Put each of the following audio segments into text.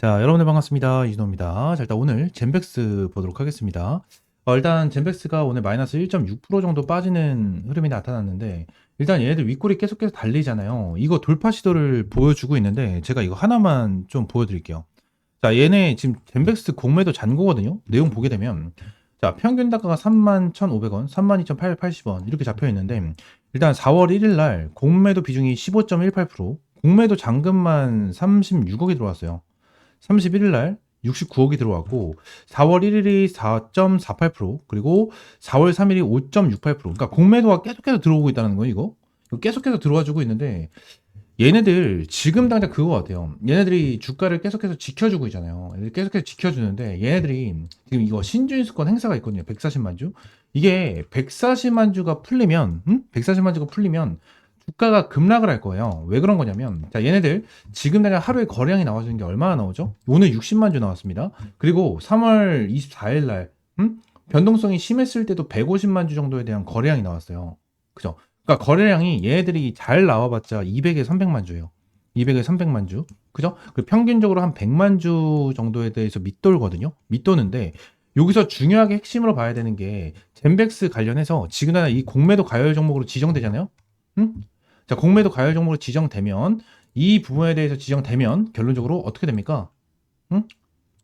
자, 여러분들 반갑습니다. 이준호입니다. 자, 일단 오늘 젠백스 보도록 하겠습니다. 어, 일단 젠백스가 오늘 마이너스 1.6% 정도 빠지는 흐름이 나타났는데 일단 얘네들 윗골이 계속해서 달리잖아요. 이거 돌파 시도를 보여주고 있는데 제가 이거 하나만 좀 보여드릴게요. 자, 얘네 지금 젠백스 공매도 잔고거든요. 내용 보게 되면 자, 평균 단가가 31,500원, 32,880원 이렇게 잡혀 있는데 일단 4월 1일 날 공매도 비중이 15.18%, 공매도 잔금만 36억이 들어왔어요. 31일 날 69억이 들어왔고 4월 1일이 4.48% 그리고 4월 3일이 5.68% 그러니까 공매도가 계속해서 들어오고 있다는 거예요 이거? 계속해서 들어와 주고 있는데 얘네들 지금 당장 그거 같아요. 얘네들이 주가를 계속해서 지켜주고 있잖아요. 계속해서 지켜주는데 얘네들이 지금 이거 신주인수권 행사가 있거든요. 140만 주. 이게 140만 주가 풀리면 음? 140만 주가 풀리면 주가가 급락을 할 거예요. 왜 그런 거냐면, 자, 얘네들 지금 내가 하루에 거래량이 나와주는 게 얼마나 나오죠? 오늘 60만 주 나왔습니다. 그리고 3월 24일 날, 음? 변동성이 심했을 때도 150만 주 정도에 대한 거래량이 나왔어요. 그죠? 그러니까 거래량이 얘네들이 잘 나와봤자 200에 300만 주예요. 200에 300만 주. 그죠? 그 평균적으로 한 100만 주 정도에 대해서 밑돌거든요. 밑도는데, 여기서 중요하게 핵심으로 봐야 되는 게, 젠백스 관련해서 지금 이 공매도 가열 종목으로 지정되잖아요? 응? 자, 공매도 가열 종목으로 지정되면 이 부분에 대해서 지정되면 결론적으로 어떻게 됩니까? 응?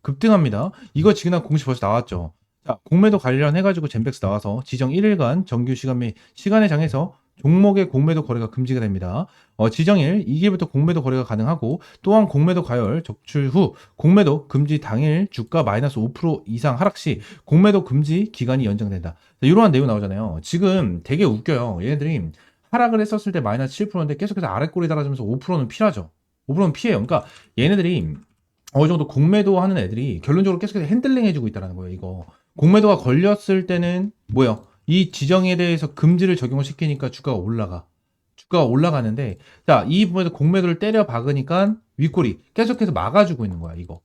급등합니다. 이거 지금 난 공시 벌써 나왔죠. 자, 공매도 관련해가지고 젠백스 나와서 지정 1일간 정규 시간 및 시간의 장에서 종목의 공매도 거래가 금지가 됩니다. 어, 지정일 2일부터 공매도 거래가 가능하고 또한 공매도 가열 적출 후 공매도 금지 당일 주가 마이너스 5% 이상 하락 시 공매도 금지 기간이 연장된다. 자, 이러한 내용 나오잖아요. 지금 되게 웃겨요. 얘네들이 하락을 했었을 때 마이너스 7%인데 계속해서 아래 꼬리 달아주면서 5%는 피하죠. 5%는 피해요. 그러니까 얘네들이 어느 정도 공매도 하는 애들이 결론적으로 계속해서 핸들링 해주고 있다는 거예요. 이거 공매도가 걸렸을 때는 뭐예요? 이 지정에 대해서 금지를 적용을 시키니까 주가가 올라가. 주가가 올라가는데 자이 부분에서 공매도를 때려 박으니까 윗골이 계속해서 막아주고 있는 거야. 이거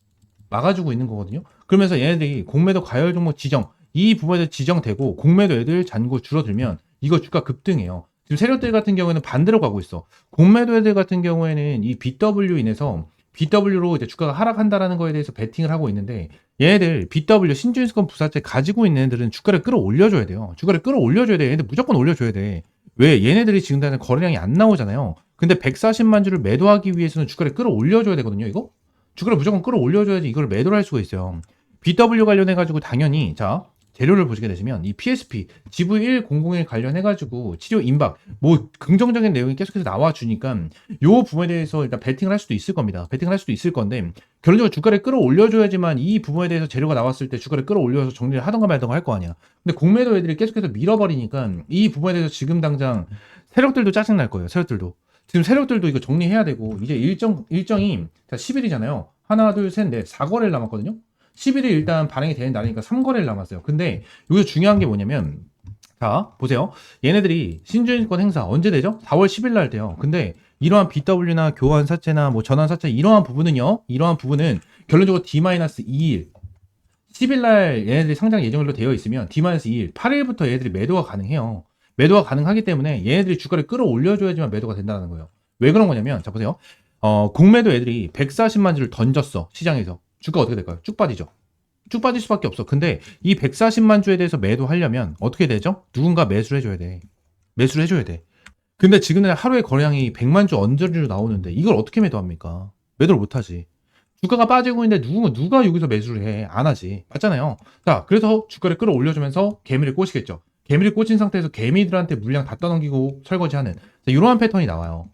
막아주고 있는 거거든요. 그러면서 얘네들이 공매도 가열 종목 지정 이 부분에서 지정되고 공매도 애들 잔고 줄어들면 이거 주가 급등해요. 지금 세력들 같은 경우에는 반대로 가고 있어. 공매도 애들 같은 경우에는 이 BW 인해서 BW로 이제 주가가 하락한다라는 거에 대해서 베팅을 하고 있는데 얘네들 BW 신주인수권 부사채 가지고 있는 애들은 주가를 끌어올려줘야 돼요. 주가를 끌어올려줘야 돼. 얘네들 무조건 올려줘야 돼. 왜? 얘네들이 지금 다는 거래량이 안 나오잖아요. 근데 140만 주를 매도하기 위해서는 주가를 끌어올려줘야 되거든요. 이거 주가를 무조건 끌어올려줘야지 이걸 매도를 할 수가 있어요. BW 관련해 가지고 당연히 자 재료를 보시게 되시면 이 PSP GV1001 관련해 가지고 치료 임박 뭐 긍정적인 내용이 계속해서 나와 주니까 요 부분에 대해서 일단 베팅을 할 수도 있을 겁니다. 베팅을 할 수도 있을 건데 결론적으로 주가를 끌어올려 줘야지만 이 부분에 대해서 재료가 나왔을 때 주가를 끌어올려서 정리를 하던가 말던가 할 거 아니야. 근데 공매도 애들이 계속해서 밀어버리니까 이 부분에 대해서 지금 당장 세력들도 짜증 날 거예요. 세력들도. 지금 세력들도 이거 정리해야 되고 이제 일정 일정이 10일이잖아요. 하나, 둘, 셋, 넷, 4거래일 남았거든요. 10일이 일단 발행이 되는 날이니까 3거래일 남았어요. 근데 여기서 중요한 게 뭐냐면 자 보세요. 얘네들이 신주인권 행사 언제 되죠? 4월 10일 날 돼요. 근데 이러한 BW나 교환 사채나 뭐 전환 사채 이러한 부분은요. 이러한 부분은 결론적으로 D-2일 10일 날 얘네들이 상장 예정일로 되어 있으면 D-2일 8일부터 얘네들이 매도가 가능해요. 매도가 가능하기 때문에 얘네들이 주가를 끌어올려줘야지만 매도가 된다는 거예요. 왜 그런 거냐면 자 보세요. 어, 공매도 애들이 140만 주를 던졌어 시장에서 주가 어떻게 될까요? 쭉 빠지죠. 쭉 빠질 수밖에 없어. 근데 이 140만 주에 대해서 매도하려면 어떻게 되죠? 누군가 매수를 해줘야 돼. 매수를 해줘야 돼. 근데 지금은 하루에 거래량이 100만 주 언저리로 나오는데 이걸 어떻게 매도합니까? 매도를 못하지. 주가가 빠지고 있는데 누가, 누가 여기서 매수를 해? 안 하지. 맞잖아요. 자, 그래서 주가를 끌어올려주면서 개미를 꼬시겠죠. 개미를 꽂힌 상태에서 개미들한테 물량 다 떠넘기고 설거지하는 이러한 패턴이 나와요.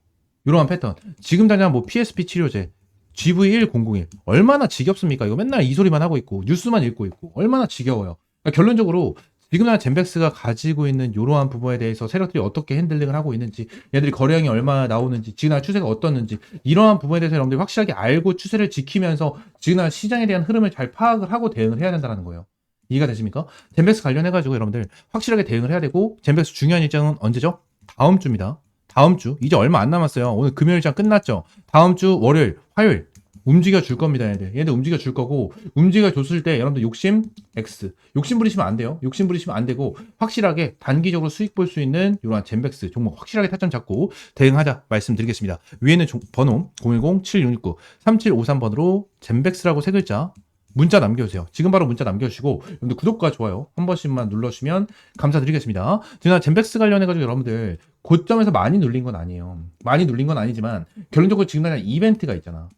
이러한 패턴. 지금 당장 뭐 PSP 치료제, GV1001 얼마나 지겹습니까? 이거 맨날 이 소리만 하고 있고 뉴스만 읽고 있고 얼마나 지겨워요. 그러니까 결론적으로 지금이나 젠백스가 가지고 있는 이러한 부분에 대해서 세력들이 어떻게 핸들링을 하고 있는지 얘들이 거래량이 얼마나 나오는지 지금날 추세가 어떻는지 이러한 부분에 대해서 여러분들이 확실하게 알고 추세를 지키면서 지금날 시장에 대한 흐름을 잘 파악을 하고 대응을 해야 된다는 거예요. 이해가 되십니까? 젠백스 관련해가지고 여러분들 확실하게 대응을 해야 되고 젠백스 중요한 일정은 언제죠? 다음 주입니다. 다음 주 이제 얼마 안 남았어요. 오늘 금요일장 끝났죠. 다음 주 월요일, 화요일 움직여 줄 겁니다, 얘들. 얘들 움직여 줄 거고, 움직여 줬을 때 여러분들 욕심 X. 욕심 부리시면 안 돼요. 욕심 부리시면 안 되고, 확실하게 단기적으로 수익 볼 수 있는 이러한 젠백스 종목 확실하게 타점 잡고 대응하자 말씀드리겠습니다. 위에는 종- 번호 010-7669-3753번으로 젠백스라고 세 글자 문자 남겨주세요. 지금 바로 문자 남겨주시고, 여러분들 구독과 좋아요 한 번씩만 눌러주시면 감사드리겠습니다. 제가 젠백스 관련해가지고 여러분들 고점에서 많이 눌린 건 아니에요. 많이 눌린 건 아니지만, 결론적으로 지금 당장 이벤트가 있잖아.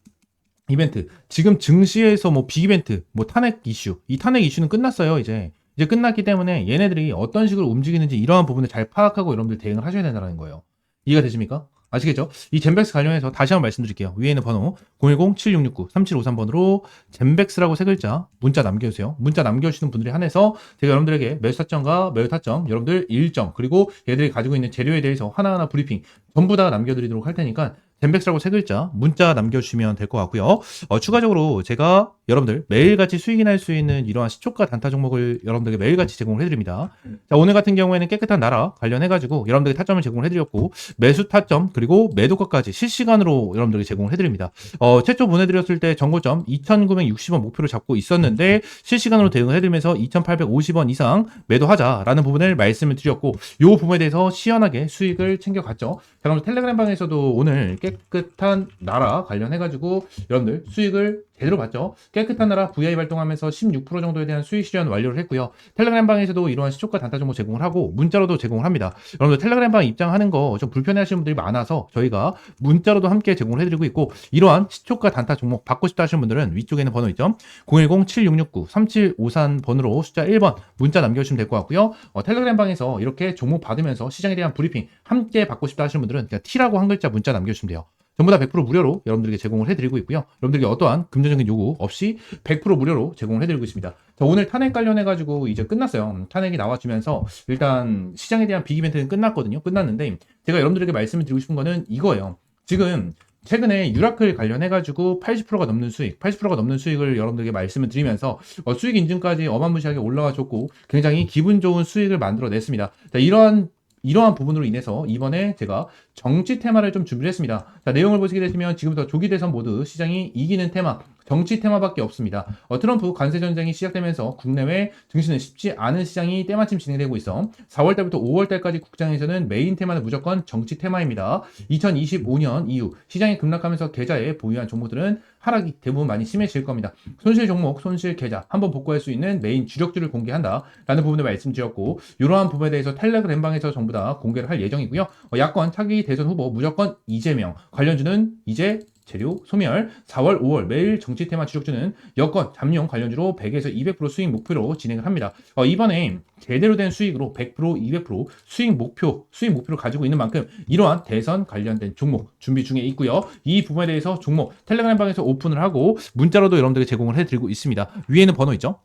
이벤트. 지금 증시에서 뭐 빅이벤트, 뭐 탄핵 이슈. 이 탄핵 이슈는 끝났어요, 이제. 이제 끝났기 때문에 얘네들이 어떤 식으로 움직이는지 이러한 부분을 잘 파악하고 여러분들 대응을 하셔야 된다는 거예요. 이해가 되십니까? 아시겠죠? 이 젠백스 관련해서 다시 한번 말씀드릴게요. 위에 있는 번호 010-7669-3753번으로 젠백스라고 세 글자 문자 남겨주세요. 문자 남겨주시는 분들에 한해서 제가 여러분들에게 매수 타점과 매우 타점, 여러분들 일정, 그리고 얘들이 가지고 있는 재료에 대해서 하나하나 브리핑 전부 다 남겨드리도록 할 테니까 젠백스라고 세 글자 문자 남겨주시면 될 것 같고요. 어, 추가적으로 제가 여러분들 매일같이 수익이 날 수 있는 이러한 시초가 단타 종목을 여러분들에게 매일같이 제공을 해드립니다. 자, 오늘 같은 경우에는 깨끗한 나라 관련해가지고 여러분들에게 타점을 제공을 해드렸고 매수 타점 그리고 매도가까지 실시간으로 여러분들에게 제공을 해드립니다. 어, 최초 보내드렸을 때 정고점 2,960원 목표를 잡고 있었는데 실시간으로 대응을 해드리면서 2,850원 이상 매도하자라는 부분을 말씀을 드렸고 이 부분에 대해서 시원하게 수익을 챙겨갔죠. 자, 그럼 텔레그램 방에서도 오늘 깨끗한 나라 관련해가지고 여러분들 수익을 제대로 봤죠. 깨끗한 나라 VI 발동하면서 16% 정도에 대한 수익 실현 완료를 했고요. 텔레그램 방에서도 이러한 시초가 단타 정보 제공을 하고 문자로도 제공을 합니다. 여러분들 텔레그램 방 입장하는 거 좀 불편해 하시는 분들이 많아서 저희가 문자로도 함께 제공을 해드리고 있고 이러한 시초가 단타 종목 받고 싶다 하시는 분들은 위쪽에 있는 번호 있죠. 010-7669-3753 번으로 숫자 1번 문자 남겨주시면 될 것 같고요. 어, 텔레그램 방에서 이렇게 종목 받으면서 시장에 대한 브리핑 함께 받고 싶다 하시는 분들은 그냥 T라고 한 글자 문자 남겨주시면 돼요. 전부 다 100% 무료로 여러분들에게 제공을 해드리고 있고요. 여러분들에게 어떠한 금전적인 요구 없이 100% 무료로 제공을 해드리고 있습니다. 자, 오늘 탄핵 관련해가지고 이제 끝났어요. 음, 탄핵이 나와주면서 일단 시장에 대한 빅 이벤트는 끝났거든요. 끝났는데 제가 여러분들에게 말씀을 드리고 싶은 거는 이거예요. 지금 최근에 유라클 관련해가지고 80%가 넘는 수익, 80%가 넘는 수익을 여러분들에게 말씀을 드리면서 어, 수익 인증까지 어마무시하게 올라와 줬고 굉장히 기분 좋은 수익을 만들어냈습니다. 자, 이러한 이러한 부분으로 인해서 이번에 제가 정치 테마를 좀 준비를 했습니다. 자, 내용을 보시게 되시면 지금부터 조기 대선 모두 시장이 이기는 테마, 정치 테마밖에 없습니다. 어, 트럼프 관세 전쟁이 시작되면서 국내외 증시는 쉽지 않은 시장이 때마침 진행되고 있어 4월 달부터 5월 달까지 국장에서는 메인 테마는 무조건 정치 테마입니다. 2025년 이후 시장이 급락하면서 계좌에 보유한 종목들은 하락이 대부분 많이 심해질 겁니다. 손실 종목, 손실 계좌 한번 복구할 수 있는 메인 주력주를 공개한다 라는 부분을 말씀드렸고 이러한 부분에 대해서 텔레그램 방에서 전부 다 공개를 할 예정이고요. 어, 야권 차기 대선 후보 무조건 이재명 관련주는 이제 재료 소멸 4월 5월 매일 정치 테마 주력주는 여권 잠룡 관련주로 100에서 200% 수익 목표로 진행을 합니다. 어, 이번에 제대로 된 수익으로 100% 200% 수익 목표 수익 목표를 가지고 있는 만큼 이러한 대선 관련된 종목 준비 중에 있고요. 이 부분에 대해서 종목 텔레그램 방에서 오픈을 하고 문자로도 여러분들에게 제공을 해드리고 있습니다. 위에는 번호 있죠?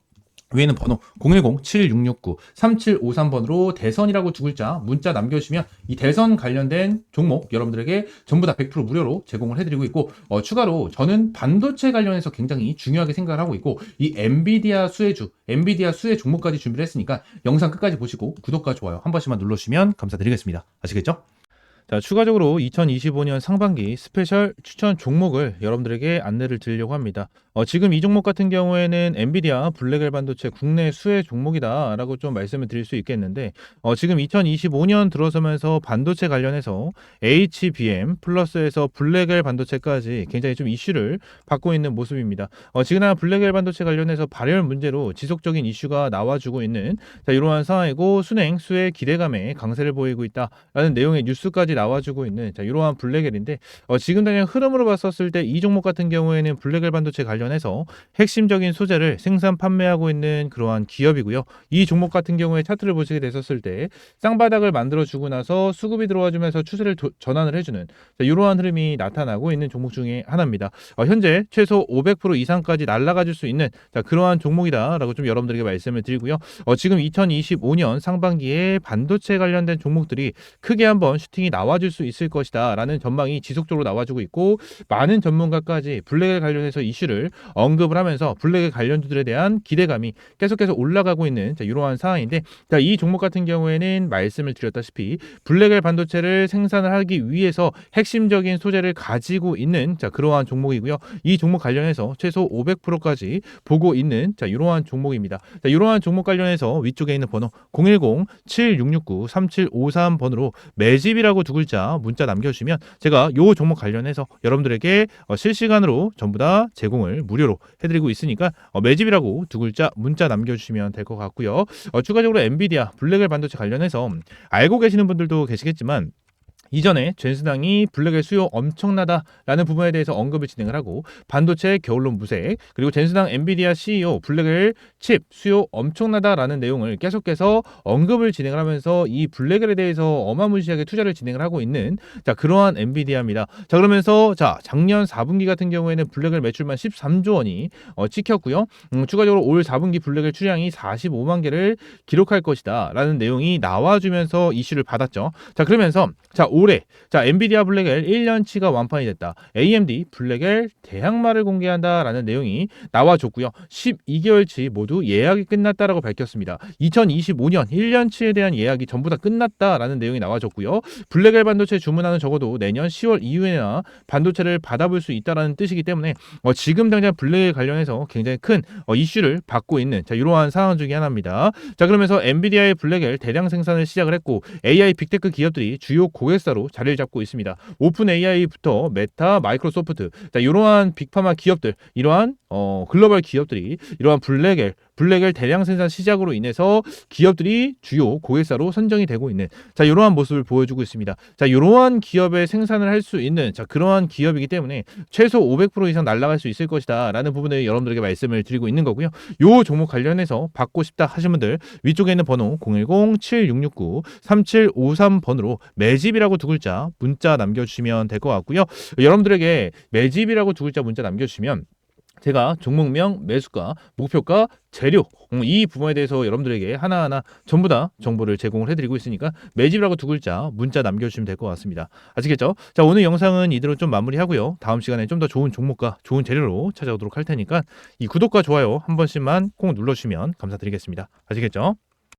위에는 번호 010-7669-3753번으로 대선이라고 두 글자 문자 남겨주시면 이 대선 관련된 종목 여러분들에게 전부 다 100% 무료로 제공을 해드리고 있고 어, 추가로 저는 반도체 관련해서 굉장히 중요하게 생각을 하고 있고 이 엔비디아 수혜주 엔비디아 수혜 종목까지 준비를 했으니까 영상 끝까지 보시고 구독과 좋아요 한 번씩만 눌러주시면 감사드리겠습니다. 아시겠죠? 자, 추가적으로 2025년 상반기 스페셜 추천 종목을 여러분들에게 안내를 드리려고 합니다. 어, 지금 이 종목 같은 경우에는 엔비디아 블랙엘 반도체 국내 수혜 종목이다라고 좀 말씀을 드릴 수 있겠는데 어, 지금 2025년 들어서면서 반도체 관련해서 HBM 플러스에서 블랙엘 반도체까지 굉장히 좀 이슈를 받고 있는 모습입니다. 어, 지금 블랙엘 반도체 관련해서 발열 문제로 지속적인 이슈가 나와주고 있는 자, 이러한 상황이고 순행 수혜 기대감에 강세를 보이고 있다라는 내용의 뉴스까지 나와주고 있는 자, 이러한 블랙엘인데 어, 지금 당장 흐름으로 봤었을 때 이 종목 같은 경우에는 블랙엘 반도체 관련 해서 핵심적인 소재를 생산 판매하고 있는 그러한 기업이고요. 이 종목 같은 경우에 차트를 보시게 됐었을 때 쌍바닥을 만들어 주고 나서 수급이 들어와 주면서 추세를 도- 전환을 해주는 자, 이러한 흐름이 나타나고 있는 종목 중에 하나입니다. 어, 현재 최소 500% 이상까지 날아가 줄수 있는 자, 그러한 종목이다라고 좀 여러분들에게 말씀을 드리고요. 어, 지금 2025년 상반기에 반도체 관련된 종목들이 크게 한번 슈팅이 나와 나와줄 수 있을 것이다라는 전망이 지속적으로 나와주고 있고 많은 전문가까지 블랙에 관련해서 이슈를 언급을 하면서 블랙의 관련주들에 대한 기대감이 계속해서 올라가고 있는 자, 이러한 상황인데 자, 이 종목 같은 경우에는 말씀을 드렸다시피 블랙엘 반도체를 생산을 하기 위해서 핵심적인 소재를 가지고 있는 자, 그러한 종목이고요. 이 종목 관련해서 최소 500%까지 보고 있는 자, 이러한 종목입니다. 자, 이러한 종목 관련해서 위쪽에 있는 번호 010-7669-3753 번으로 매집이라고 두 글자 문자 남겨주시면 제가 요 종목 관련해서 여러분들에게 어, 실시간으로 전부 다 제공을 무료로 해드리고 있으니까 어, 매집이라고 두 글자 문자 남겨주시면 될 것 같고요. 어, 추가적으로 엔비디아 블랙엘 반도체 관련해서 알고 계시는 분들도 계시겠지만 이전에 전수당이 블랙의 수요 엄청나다라는 부분에 대해서 언급을 진행을 하고 반도체 겨울론 무색 그리고 전수당 엔비디아 CEO 블랙엘 칩 수요 엄청나다라는 내용을 계속해서 언급을 진행을 하면서 이 블랙엘에 대해서 어마무시하게 투자를 진행을 하고 있는 자 그러한 엔비디아입니다. 자 그러면서 자 작년 4분기 같은 경우에는 블랙엘 매출만 13조 원이 어, 찍혔고요. 음, 추가적으로 올 4분기 블랙엘 출량이 45만 개를 기록할 것이다라는 내용이 나와주면서 이슈를 받았죠. 자 그러면서 자올 해 자 엔비디아 블랙엘 1년치가 완판이 됐다. AMD 블랙엘 대항마를 공개한다라는 내용이 나와줬고요. 12개월치 모두 예약이 끝났다라고 밝혔습니다. 2025년 1년치에 대한 예약이 전부 다 끝났다라는 내용이 나와줬고요. 블랙엘 반도체 주문하는 적어도 내년 10월 이후에나 반도체를 받아볼 수 있다라는 뜻이기 때문에 어, 지금 당장 블랙엘 관련해서 굉장히 큰 어, 이슈를 받고 있는 자 이러한 상황 중에 하나입니다. 자 그러면서 엔비디아의 블랙엘 대량 생산을 시작을 했고 AI 빅테크 기업들이 주요 고객사로 자리를 잡고 있습니다. 오픈 AI부터 메타, 마이크로소프트, 자 이러한 빅파마 기업들, 이러한 어, 글로벌 기업들이 이러한 블랙엘, 블랙엘 대량 생산 시작으로 인해서 기업들이 주요 고객사로 선정이 되고 있는 자 이러한 모습을 보여주고 있습니다. 자 이러한 기업의 생산을 할 수 있는 자 그러한 기업이기 때문에 최소 500% 이상 날아갈 수 있을 것이다라는 부분을 여러분들에게 말씀을 드리고 있는 거고요. 요 종목 관련해서 받고 싶다 하시는 분들 위쪽에 있는 번호 010-7669-3753 번으로 매집이라고 두 글자 문자 남겨주시면 될 것 같고요. 여러분들에게 매집이라고 두 글자 문자 남겨주시면 제가 종목명, 매수가, 목표가, 재료 음, 이 부분에 대해서 여러분들에게 하나하나 전부 다 정보를 제공을 해드리고 있으니까 매집이라고 두 글자 문자 남겨주시면 될 것 같습니다. 아시겠죠? 자 오늘 영상은 이대로 좀 마무리하고요. 다음 시간에 좀 더 좋은 종목과 좋은 재료로 찾아오도록 할 테니까 이 구독과 좋아요 한 번씩만 꼭 눌러주시면 감사드리겠습니다. 아시겠죠?